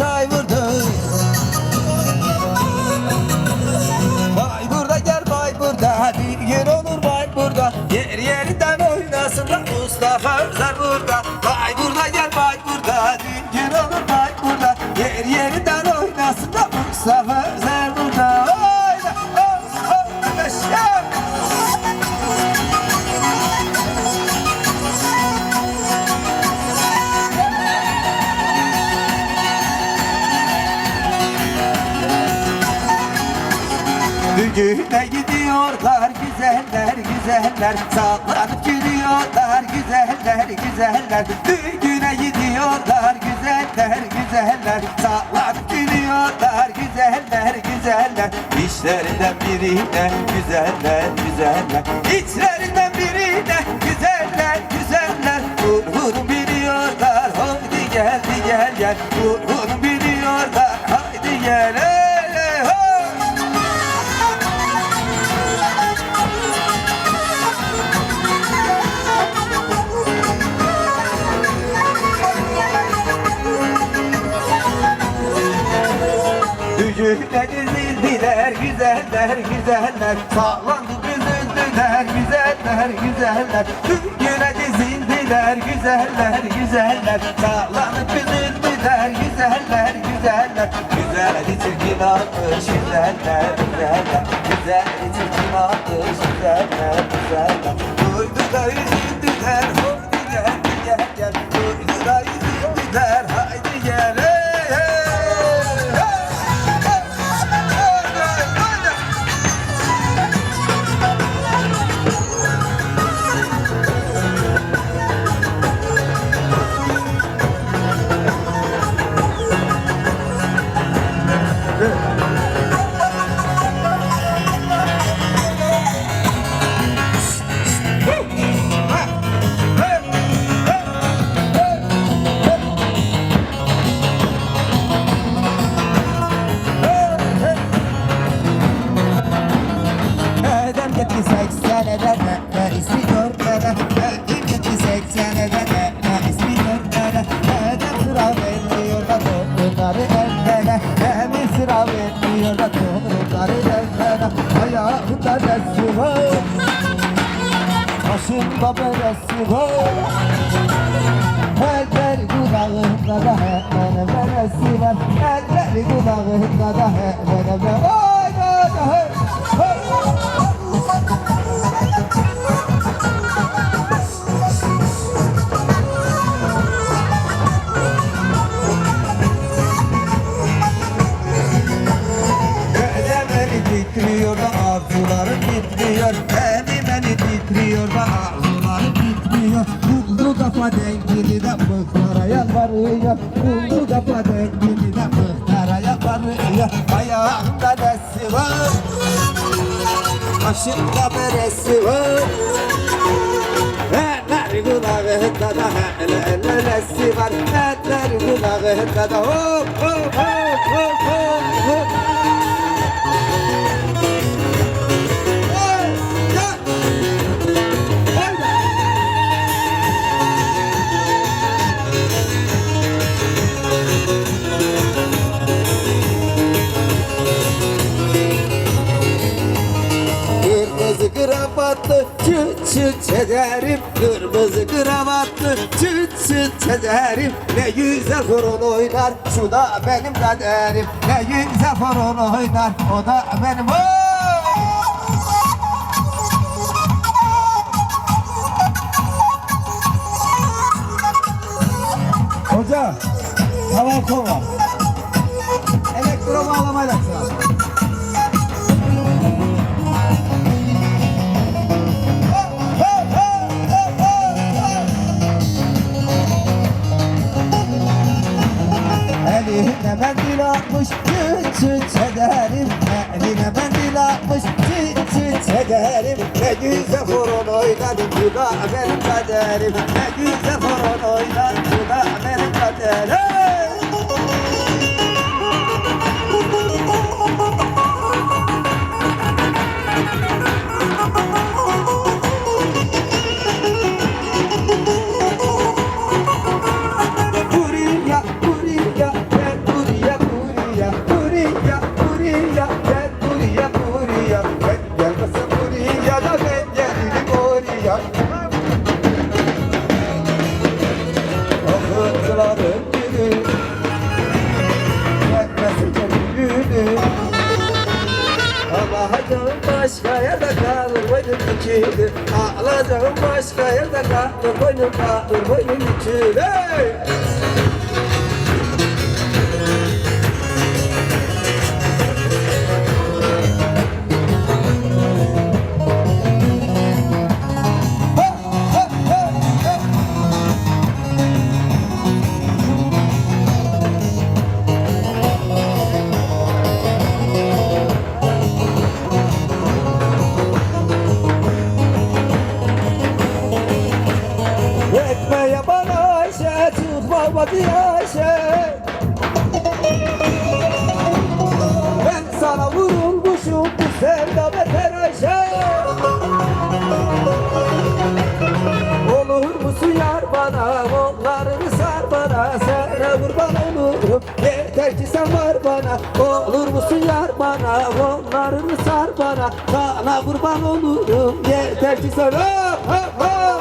vurdu Bayburt'a gel Bayburt'a bir gün olur Bayburt'a Yer yerinden oynasın da Mustafa Özer burada. Gel Bayburt'a bir gün olur Bayburt'a Yer yerinden oynasın da Düğüne gidiyorlar güzeller güzeller. Sallanıp yürüyorlar güzeller güzeller. Düğüne gidiyorlar güzeller güzeller. Sallanıp yürüyorlar güzeller güzeller. İşlerinden birine güzeller güzeller. İçlerinden birine güzeller güzeller Sağlandı büzüldüler güzeller güzeller Düğüne dizildiler. Güzeller güzeller Sağlandı büzüldüler güzeller güzeller Güzel çirkin almış güzeller güzeller Güzel çirkin almış güzeller güzeller Duydu da üzüldüler haydi gel gel gel. Duydu da üzüldüler haydi gel Başında beresi var. Eller kulağında da hemen beresi var. Eller kulağında da hemen beresi var. Titriyor da arzularım bitmiyor Kafa dengini de mıhtara yalvarıyor Buldu kafa dengini de mıhtara yalvarıyor Ayağında nesi var? Başında beresi var? Eller kulağında da hele nesi var? Eller kulağında da hop hop hop hop hop çıt çederim Kırmızı kravatlı çıt çıt çederim Ne güzel horon oynar şu da benim kaderim Ne güzel horon oynar o da benim Hoca, tamam kova. Elektro bağlamayla sıra. Mendil atmış çıt çıt ederim Eline mendil atmış çıt çıt ederim Ne güzel horon oynadım bu da benim kaderim. Ne güzel horon oynadım bu da benim kaderim Ağlayacağım başka yerde kalır boynum bükülür. Ağlayacağım başka yerde kalır boynum kalır boynum bükülür Ayşe çıkmadı Ayşe Ben sana vurulmuşum bu sevda beter Ayşe. Olur musun yar bana kollarını sar bana Sana kurban olurum. Yeter ki sen var bana. Olur musun yar bana kollarını sar bana Sana kurban olurum. Yeter ki sen ha, ha, ha.